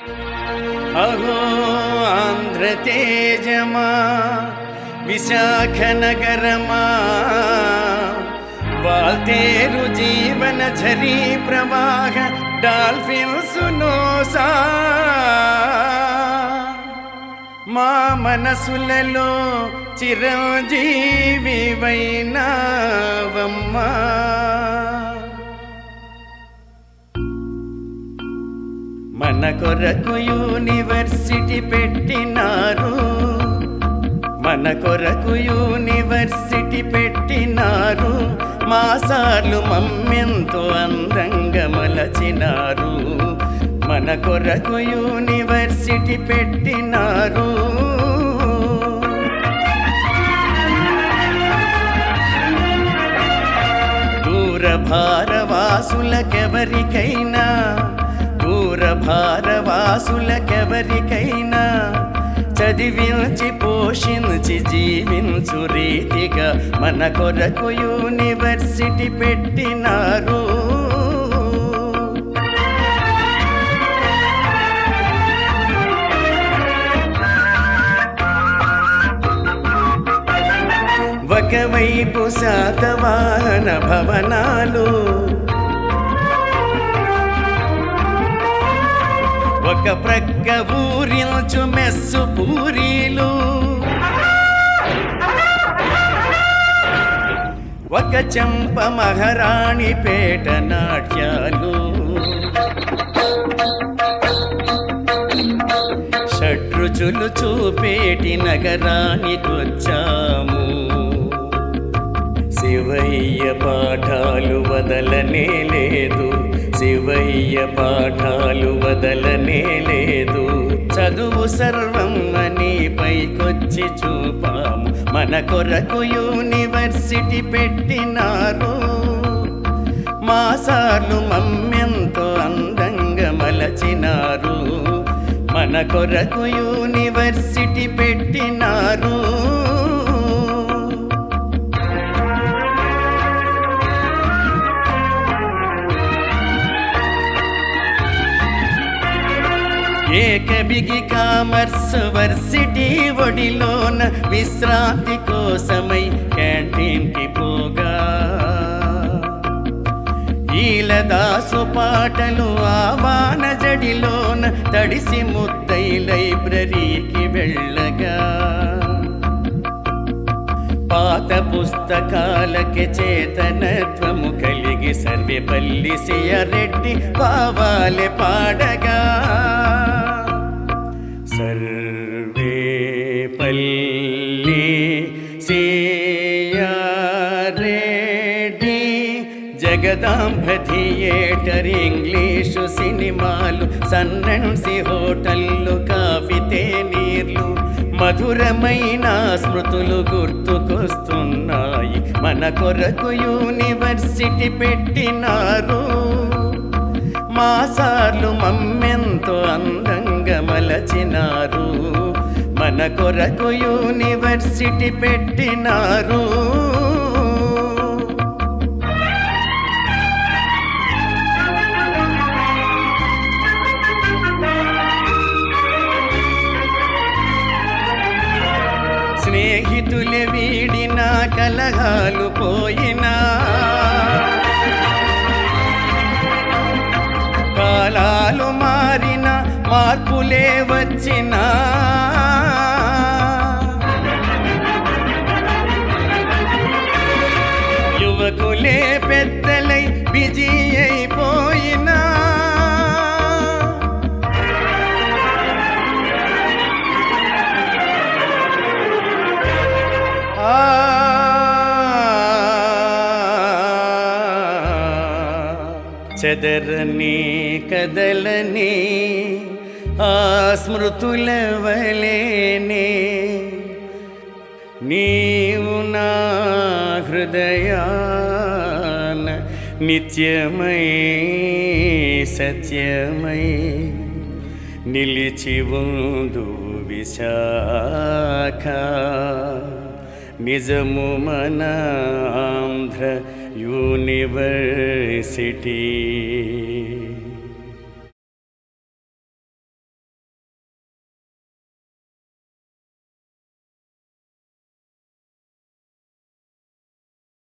అహో ఆంధ్రతేజమా విశాఖనగరమా వాల్తేరు జీవన ఝరీ ప్రవాహ డాల్ఫిన్ సునోసా మా మనసులలో చిరంజీవి వైనావమ్మా మన కొరకు యూనివర్సిటీ పెట్టినారు. మన కొరకు యూనివర్సిటీ పెట్టినారు. మా సార్లు మమ్మెంతో అందంగా మలచినారు. మన కొరకు యూనివర్సిటీ పెట్టినారు. దూర భారవాసులకెవరికైనా భారవాసులకెవరికైనా చదివించి పోషించి జీవించు రీతిగా మన కొరకు యూనివర్సిటీ పెట్టినారు. ఒకవైపు శాతవాహన భవనాలు ఒక ప్రక్క ఊరించు మెస్సు పూరీలు. ఒక చెంప మహారాణి పేట నాట్యాలు. షడ్రుచులు చూపేటి నగరానికొచ్చాము శివయ్య పాఠాలు వదలనే లేదు. శివయ్య పాఠాలు వదలనే లేదు. చదువు సర్వం అని పైకొచ్చి చూపాము. మన కొరకు యూనివర్సిటీ పెట్టినారు. మా సార్లు మమ్మెంతో అందంగా మలచినారు. మన కొరకు యూనివర్సిటీ పెట్టినారు. ఏకబిగి కామర్స్ వర్సిటీ ఒడిలోన విశ్రాంతి కోసమై క్యాంటీన్కి పోగా. ఈలదాసు పాటలు ఆవాన జడిలోన తడిసి ముద్దై లైబ్రరీకి వెళ్ళగా. పాత పుస్తకాలకి చేతనత్వము కలిగి సర్వేపల్లి సియరెడ్డి పావాలె పాడగా. పల్లి సియారెడ్డి జగదాంబ థియేటర్ ఇంగ్లీషు సినిమాలు సన్నన్సి హోటళ్ళు కాఫీ నీర్లు. మధురమైన స్మృతులు గుర్తుకొస్తున్నాయి. మన కొరకు యూనివర్సిటీ పెట్టినారు. మా సార్లు మమ్మెంతో అందంగా మలచినారు మన కొరకు యూనివర్సిటీ పెట్టినారు. స్నేహితులే వీడిన కలహాలు పోయినా. కాలాలు మా మార్పులే వచ్చినా. యువకులే పెద్దలై బిజీ అయిపోయినా. ఆ. చెదరని కదలని ఆ స్మృతుల వలేనే నీవు నా హృదయాన నిత్యమై సత్యమై నిలిచి ఉందు విశాఖ. నిజము మన ఆంధ్ర యూనివర్సిటీ.